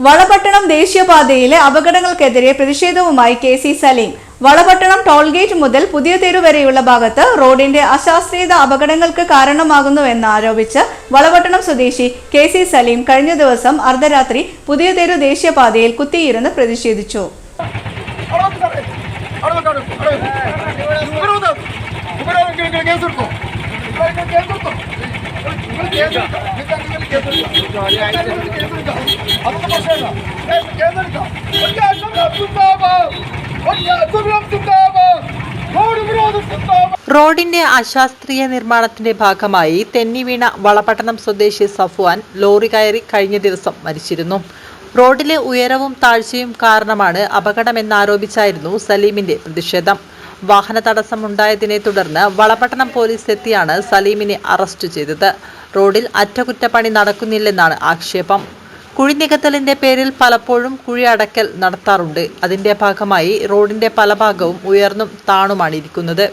വളപട്ടണം ദേശീയപാതയിലെ അപകടങ്ങൾക്കെതിരെ പ്രതിഷേധവുമായി K C Saleem Valapattanam tollgate മുതൽ പുതിയ തെരു വരെയുള്ള ഭാഗത്ത് റോഡിന്റെ അശാസ്ത്രീയത അപകടങ്ങൾക്ക് കാരണമാകുന്നുവെന്ന് ആരോപിച്ച് വളപട്ടണം സ്വദേശി കെ സി സലീം കഴിഞ്ഞ ദിവസം അർദ്ധരാത്രി പുതിയ തെരു ദേശീയപാതയിൽ കുത്തിയിരുന്ന് പ്രതിഷേധിച്ചു റോഡിന്റെ അശാസ്ത്രീയ നിർമ്മാണത്തിന്റെ ഭാഗമായി തെന്നി വീണ വളപട്ടണം സ്വദേശി സഫ്വാൻ ലോറി കയറി കഴിഞ്ഞ ദിവസം മരിച്ചിരുന്നു. റോഡിലെ ഉയരവും താഴ്ചയും കാരണമാണ് അപകടമെന്നാരോപിച്ചായിരുന്നു സലീമിന്റെ പ്രതിഷേധം. വാഹന തടസ്സമുണ്ടായതിനെ തുടർന്ന് വളപട്ടണം പോലീസ് എത്തിയാണ് സലീമിനെ അറസ്റ്റ് ചെയ്തത്. റോഡിൽ അറ്റകുറ്റപ്പണി നടക്കുന്നില്ലെന്നാണ് ആക്ഷേപം. കുഴി നികത്തലിന്റെ പേരിൽ പലപ്പോഴും കുഴി അടക്കൽ നടത്താറുണ്ട്. അതിന്റെ ഭാഗമായി റോഡിന്റെ പല ഭാഗവും ഉയർന്നും താണുമാണ് ഇരിക്കുന്നത്